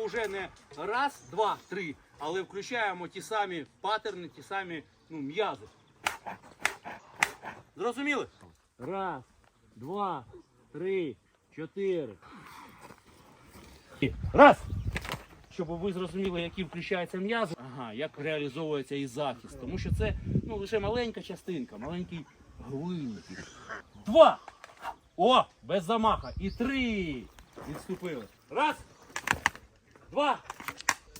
робимо вже не раз, два, три, але включаємо ті самі паттерни, ті самі ну, м'язи. Зрозуміли? Раз, два, три, чотири. Раз! Щоб ви зрозуміли, які включаються м'язи, ага, як реалізовується і захист. Тому що це ну, лише маленька частинка, маленький глинник. Два! О! Без замаха. І три. Відступили. Раз. Два.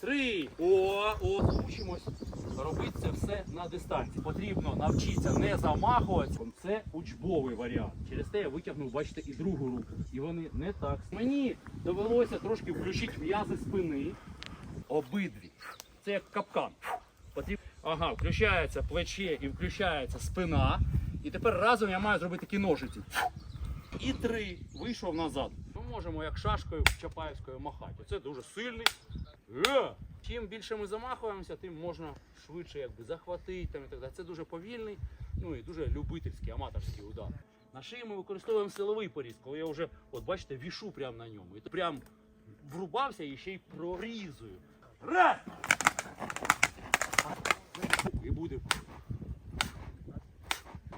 Три. О, о, учимось. Робити це все на дистанції. Потрібно навчитися не замахуватися. Це учбовий варіант. Через те я витягнув, бачите, і другу руку. І вони не так. Мені довелося трошки включити м'язи спини. Обидві. Це як капкан. Ага, включається плече і включається спина. І тепер разом я маю зробити такі ножиці. І три. Вийшов назад. Можемо як шашкою чапаївською махати. Це дуже сильний. Е! Чим більше ми замахуємося, тим можна швидше якби, захватити там, і так далі. Це дуже повільний, ну і дуже любительський, аматорський удар. На шиї ми використовуємо силовий поріз, коли я вже, от бачите, вішу прямо на ньому. І прям врубався і ще й прорізую. Раз! І буде.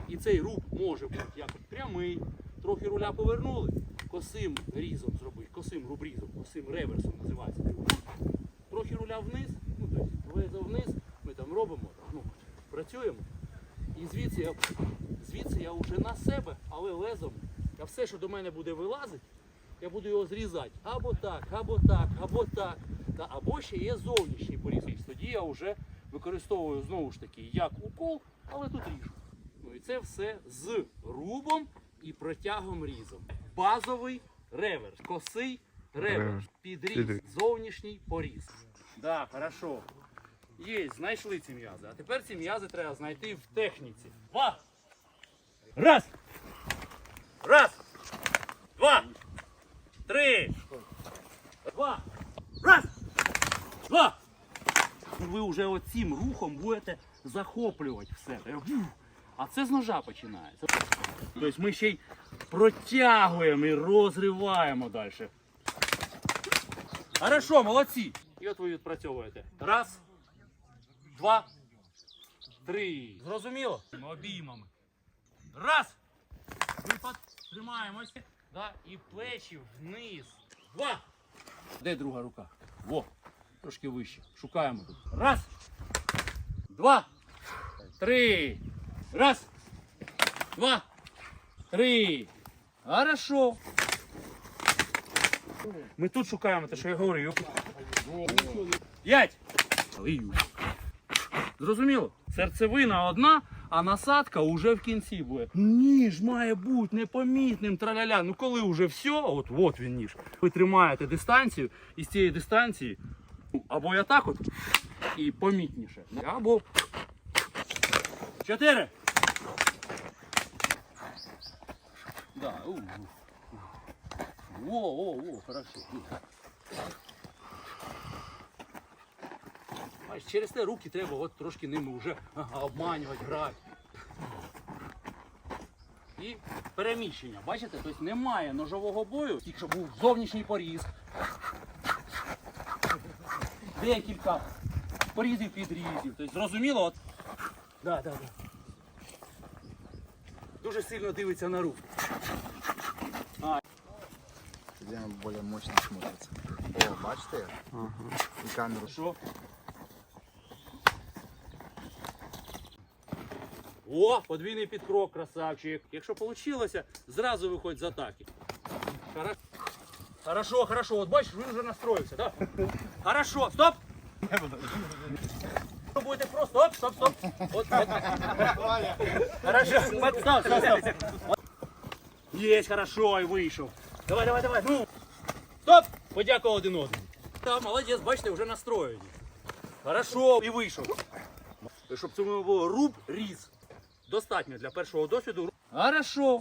І цей руб може бути як прямий, трохи руля повернули, косим різом зробити, косим рубрізом, косим реверсом називається. Трохи руля вниз, ну тобто лезо вниз, ми там робимо, ну, працюємо. І звідси я, звідси я вже на себе, але лезом. А все, що до мене буде вилазити, я буду його зрізати або так, або так, або так. Та, або ще є зовнішній поріз. Тоді я вже використовую знову ж таки як укол, але тут ріжу. Ну і це все з рубом і протягом різом. Базовий реверс, косий реверс, підріз, зовнішній поріз. Да, хорошо. Є, знайшли ці м'язи. А тепер ці м'язи треба знайти в техніці. Два. Раз. Раз. Два. Три. Два. Раз. Два. Ви вже оцим рухом будете захоплювати все. А це з ножа починається. Тобто ми ще й протягуємо і розриваємо далі. Хорошо, молодці. І от ви відпрацьовуєте. Раз, два, три. Зрозуміло? Обіймами. Раз. Випад. Тримаємось. Да, і плечі вниз. Два. Де друга рука? Во. Трошки вище. Шукаємо тут. Раз. Два. Три. Раз. Два. Три. Хорошо. Ми тут шукаємо те, що я говорив. П'ять. Зрозуміло? Серцевина одна, а насадка уже в кінці буде. Ніж має бути непомітним, траляля. Ну коли вже все, от, от він ніж. Ви тримаєте дистанцію, і з цієї дистанції або я так от, і помітніше. Або. Чотири. Да. у, у. Во, о, о, хорошо. Бачиш, через те руки треба от трошки ними вже ага, обманювати, грати. І переміщення. Бачите? Тобто немає ножового бою, тільки щоб був зовнішній поріз. Декілька порізів підрізів. Тобто зрозуміло, от. Да, да, да. Дуже сильно дивиться на руку. Где он более мощно смотрится. О, бачите? І камеру. Що? О, подвійний підкрок, красавчик. Якщо вийшло, зразу виходь з атаки. Хоро- Хорошо, хорошо. От бачиш, він вже настроївся, так? Хорошо, стоп! Ви Будете просто, оп, стоп, стоп. От, от. Хорошо, стоп, стоп, стоп. Есть, хорошо, і вийшов. Давай, давай, давай, ну. Стоп! Подякував один одному. Та, молодець, бачите, вже настроєні. Хорошо, і вийшов. Щоб це було руб, різ. Достатньо для першого досвіду. Хорошо.